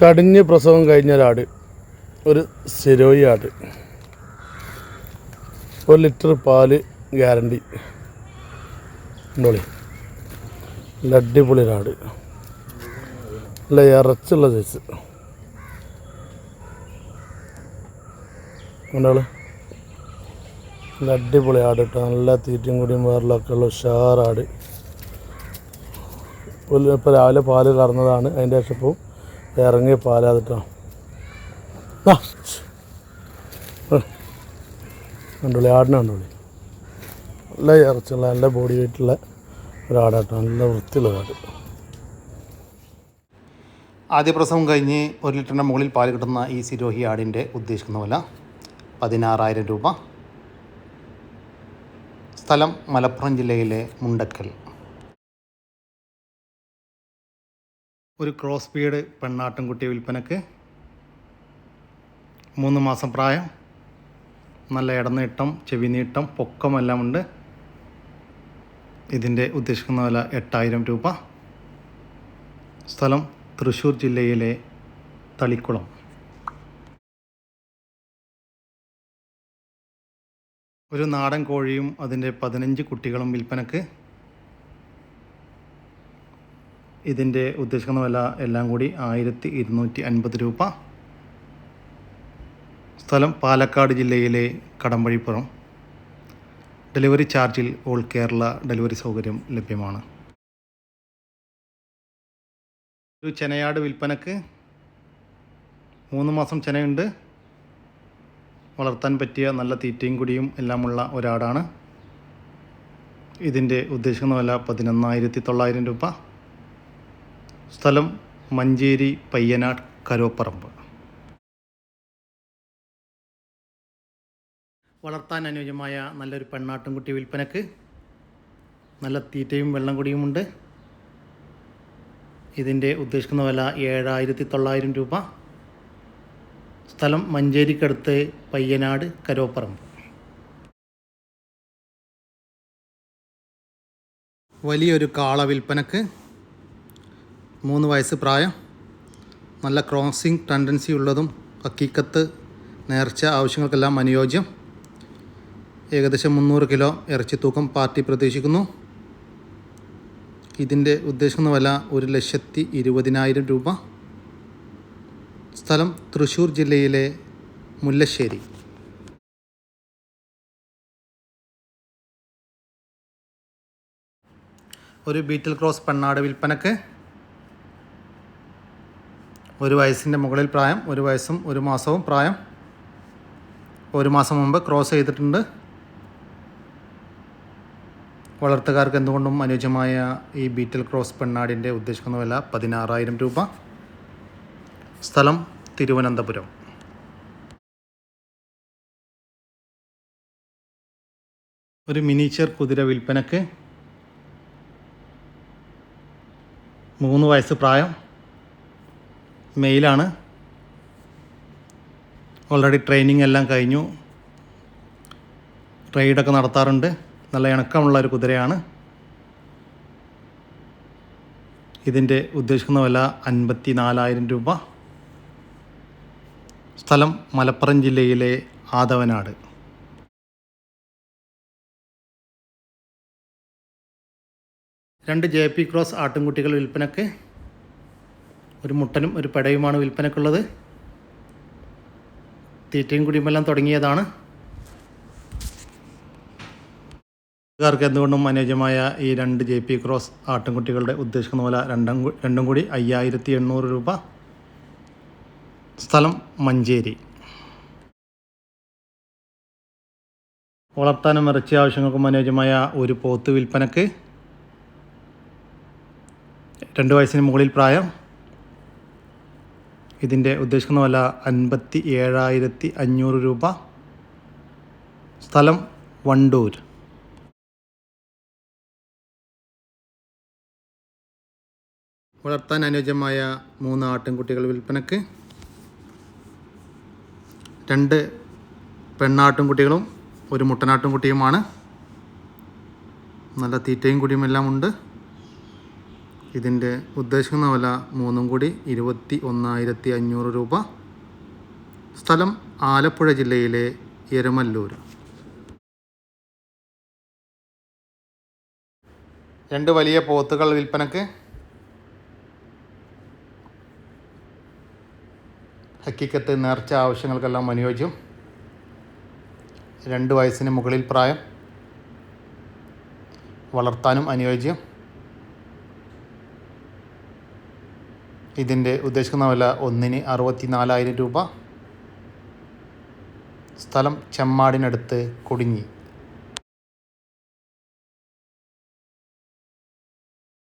കടിഞ്ഞ് പ്രസവം കഴിഞ്ഞ ഒരാട് ഒരു സിരോയി ആട്. ഒരു ലിറ്റർ പാൽ ഗ്യാരണ്ടി. ഉണ്ടോളി. നല്ല അടിപൊളി ഒരാട്. നല്ല ഇറച്ചുള്ള സൈസ് കണ്ടോളൂ. നല്ല അടിപൊളി ആട് കേട്ടോ. നല്ല തീറ്റയും കൂടിയും വേറിലൊക്കെ ഉള്ള ഉഷാറാട്. ഇപ്പോൾ രാവിലെ പാൽ കറന്നതാണ്. അതിന്റെ ശേഷം ഇപ്പോൾ ഇറങ്ങിയ പാലാതിട്ടോ. കണ്ടുള്ളി ആടിനെ കണ്ടുള്ളി നല്ല ഇറച്ചുള്ള നല്ല ബോഡി വെയിറ്റുള്ള ഒരാടാട്ടോ. നല്ല വൃത്തിയുള്ള ആട്. ആദ്യ പ്രസവം കഴിഞ്ഞ് ഒരു ലിറ്ററിന്റെ മുകളിൽ പാൽ കിട്ടുന്ന ഈ സിരോഹി ആടിന്റെ ഉദ്ദേശിക്കുന്ന വില പതിനാറായിരം രൂപ. സ്ഥലം മലപ്പുറം ജില്ലയിലെ മുണ്ടക്കൽ. ഒരു ക്രോസ് ബീഡ് പെണ്ണാട്ടിൻകുട്ടി വിൽപ്പനക്ക്. മൂന്ന് മാസം പ്രായം. നല്ല ഇടനീട്ടം ചെവിനീട്ടം പൊക്കമെല്ലാം ഉണ്ട് ഇതിന്റെ ഉദ്ദേശിക്കുന്ന വില എട്ടായിരം രൂപ. സ്ഥലം തൃശ്ശൂർ ജില്ലയിലെ തളിക്കുളം. ഒരു നാടൻ കോഴിയും അതിന്റെ പതിനഞ്ച് കുട്ടികളും വിൽപ്പനക്ക്. ഇതിന്റെ ഉദ്ദേശിക്കുന്ന വില എല്ലാം കൂടി ആയിരത്തി ഇരുന്നൂറ്റി അൻപത് രൂപ. സ്ഥലം പാലക്കാട് ജില്ലയിലെ കടമ്പഴിപ്പുറം. ഡെലിവറി ചാർജിൽ ഓൾ കേരള ഡെലിവറി സൗകര്യം ലഭ്യമാണ്. ഒരു ചെനയാട് വിൽപ്പനക്ക് മൂന്ന് മാസം ചെനയുണ്ട്. വളർത്താൻ പറ്റിയ നല്ല തീറ്റയും കുടിയും എല്ലാമുള്ള ഒരാടാണ്. ഇതിന്റെ ഉദ്ദേശിക്കുന്ന വില പതിനൊന്നായിരത്തി തൊള്ളായിരം രൂപ. സ്ഥലം മഞ്ചേരി പയ്യനാട് കരോപ്പറമ്പ്. വളർത്താൻ അനുയോജ്യമായ നല്ലൊരു പെണ്ണാട്ടുംകുട്ടി വിൽപ്പനക്ക് നല്ല തീറ്റയും വെള്ളം കുടിയുമുണ്ട്. ഇതിന്റെ ഉദ്ദേശിക്കുന്ന വില ഏഴായിരത്തി തൊള്ളായിരം രൂപ. സ്ഥലം മഞ്ചേരിക്കടുത്ത് പയ്യനാട് കരോപ്പറമ്പ്. വലിയൊരു കാള വിൽപ്പനക്ക് മൂന്ന് വയസ്സ് പ്രായം. നല്ല ക്രോസിംഗ് ടെൻഡൻസി ഉള്ളതും ഹക്കീക്കത്ത് നേർച്ച ആവശ്യങ്ങൾക്കെല്ലാം അനുയോജ്യം. ഏകദേശം മുന്നൂറ് കിലോ ഇറച്ചി തൂക്കം പാർട്ടി പ്രതീക്ഷിക്കുന്നു. ഇതിന്റെ ഉദ്ദേശിക്കുന്ന വില ഒരു ലക്ഷത്തി ഇരുപതിനായിരം രൂപ. സ്ഥലം തൃശ്ശൂർ ജില്ലയിലെ മുല്ലശ്ശേരി. ഒരു ബീറ്റിൽ ക്രോസ് പെണ്ണാട് വിൽപ്പനക്ക് ഒരു വയസ്സിന്റെ മുകളിൽ പ്രായം ഒരു വയസ്സും ഒരു മാസവും പ്രായം. ഒരു മാസം മുമ്പ് ക്രോസ് ചെയ്തിട്ടുണ്ട്. വളർത്തുകാർക്ക് എന്തുകൊണ്ടും അനുയോജ്യമായ ഈ ബീറ്റൽ ക്രോസ് പെണ്ണാടിന്റെ ഉദ്ദേശിക്കുന്ന വില പതിനാറായിരം രൂപ. സ്ഥലം തിരുവനന്തപുരം. ഒരു മിനിച്ചർ കുതിര വിൽപ്പനക്ക് മൂന്ന് വയസ്സ് പ്രായം മെയിലാണ്. ഓൾറെഡി ട്രെയിനിങ് എല്ലാം കഴിഞ്ഞു. റൈഡൊക്കെ നടത്താറുണ്ട്. നല്ല ഇണക്കമുള്ള ഒരു കുതിരയാണ്. ഇതിന്റെ ഉദ്ദേശിക്കുന്ന വില അൻപത്തി നാലായിരം രൂപ. സ്ഥലം മലപ്പുറം ജില്ലയിലെ ആദവനാട്. രണ്ട് ജെ പി ക്രോസ് ആട്ടിൻകുട്ടികൾ വിൽപ്പനക്ക് ഒരു മുട്ടനും ഒരു പെടയുമാണ് വിൽപ്പനക്കുള്ളത്. തീറ്റയും കുടിയുമെല്ലാം തുടങ്ങിയതാണ്. ക്കാർക്ക് എന്തുകൊണ്ടും അനുയോജ്യമായ ഈ രണ്ട് ജെ പി ക്രോസ് ആട്ടിൻകുട്ടികളുടെ ഉദ്ദേശിക്കുന്ന പോലെ രണ്ടും രണ്ടും കൂടി അയ്യായിരത്തി എണ്ണൂറ് രൂപ. സ്ഥലം മഞ്ചേരി. വളർത്താനും ഇറച്ചി ആവശ്യങ്ങൾക്കും അനുയോജ്യമായ ഒരു പോത്ത് വിൽപ്പനക്ക്. രണ്ട് വയസ്സിന് മുകളിൽ പ്രായം. ഇതിന്റെ ഉദ്ദേശിക്കുന്ന വില അൻപത്തി ഏഴായിരത്തി അഞ്ഞൂറ് രൂപ. സ്ഥലം വണ്ടൂർ. വളർത്താൻ അനുയോജ്യമായ മൂന്ന് ആട്ടിൻകുട്ടികൾ വിൽപ്പനക്ക് രണ്ട് പെണ്ണാട്ടിൻകുട്ടികളും ഒരു മുട്ടനാട്ടിൻകുട്ടിയുമാണ്. നല്ല തീറ്റയും കുടിയുമെല്ലാം ഉണ്ട്. ഇതിന്റെ ഉദ്ദേശിക്കുന്ന വില മൂന്നും കൂടി ഇരുപത്തി ഒന്നായിരത്തി അഞ്ഞൂറ് രൂപ. സ്ഥലം ആലപ്പുഴ ജില്ലയിലെ എരമല്ലൂർ. രണ്ട് വലിയ പോത്തുകൾ വിൽപ്പനക്ക്. ഹക്കിക്കത്ത് നേർച്ച ആവശ്യങ്ങൾക്കെല്ലാം അനുയോജ്യം. രണ്ട് വയസ്സിന് മുകളിൽ പ്രായം. വളർത്താനും അനുയോജ്യം. ഇതിന്റെ ഉദ്ദേശിക്കുന്ന വില ഒന്നിന് അറുപത്തി നാലായിരം രൂപ. സ്ഥലം ചെമ്മാടിനടുത്ത് കൊടിഞ്ഞി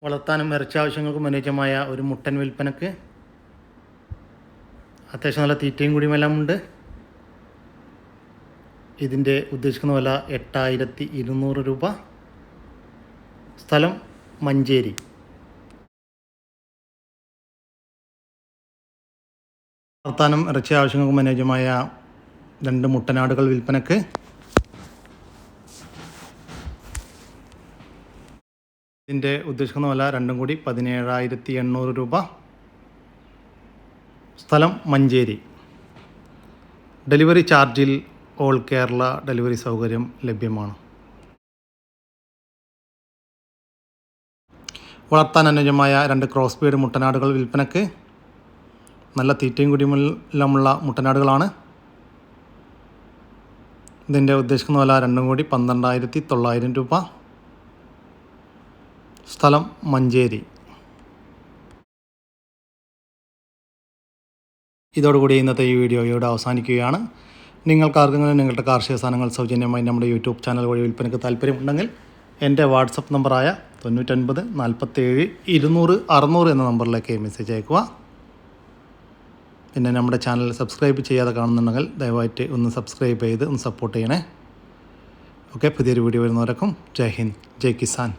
വളർത്താനും ഇറച്ചി ആവശ്യങ്ങൾക്കും അനുയോജ്യമായ ഒരു മുട്ടൻ വിൽപ്പനക്ക് അത്യാവശ്യം നല്ല തീറ്റയും കുടിയുമെല്ലാം ഉണ്ട്. ഇതിന്റെ ഉദ്ദേശിക്കുന്ന വില എട്ടായിരത്തി ഇരുന്നൂറ് രൂപ. സ്ഥലം മഞ്ചേരി. വളർത്താനും ഇറച്ചി ആവശ്യങ്ങൾക്ക് അനുയോജ്യമായ രണ്ട് മുട്ടനാടുകൾ വിൽപ്പനക്ക്. ഇതിന്റെ ഉദ്ദേശിക്കുന്ന വില രണ്ടും കൂടി പതിനേഴായിരത്തി എണ്ണൂറ് രൂപ. സ്ഥലം മഞ്ചേരി. ഡെലിവറി ചാർജിൽ ഓൾ കേരള ഡെലിവറി സൗകര്യം ലഭ്യമാണ്. വളർത്താൻ അനുയോജ്യമായ രണ്ട് ക്രോസ് ബീഡ് മുട്ടനാടുകൾ വിൽപ്പനക്ക്. നല്ല തീറ്റയും കുടിയുമെല്ലാമുള്ള മുട്ടനാടുകളാണ്. ഇതിന്റെ ഉദ്ദേശിക്കുന്ന വില രണ്ടും കൂടി പന്ത്രണ്ടായിരത്തി തൊള്ളായിരം രൂപ. സ്ഥലം മഞ്ചേരി. ഇതോടുകൂടി ഇന്നത്തെ ഈ വീഡിയോ ഇവിടെ അവസാനിക്കുകയാണ്. നിങ്ങൾക്കാർക്കെങ്കിലും നിങ്ങളുടെ കാർഷിക സാധനങ്ങൾ സൗജന്യമായി നമ്മുടെ യൂട്യൂബ് ചാനൽ വഴി വിൽപ്പനയ്ക്ക് താല്പര്യമുണ്ടെങ്കിൽ എന്റെ വാട്സപ്പ് നമ്പറായ തൊണ്ണൂറ്റൊൻപത് നാൽപ്പത്തേഴ് ഇരുന്നൂറ് അറുന്നൂറ് എന്ന നമ്പറിലേക്ക് മെസ്സേജ് അയക്കുക പിന്നെ നമ്മുടെ ചാനൽ സബ്സ്ക്രൈബ് ചെയ്യാതെ കാണുന്നുണ്ടെങ്കിൽ ദയവായിട്ട് ഒന്ന് സബ്സ്ക്രൈബ് ചെയ്ത് ഒന്ന് സപ്പോർട്ട് ചെയ്യണേ. ഓക്കെ പുതിയൊരു വീഡിയോ വരുന്നവരക്കും. ജയ് ഹിന്ദ്. ജയ് കിസാൻ.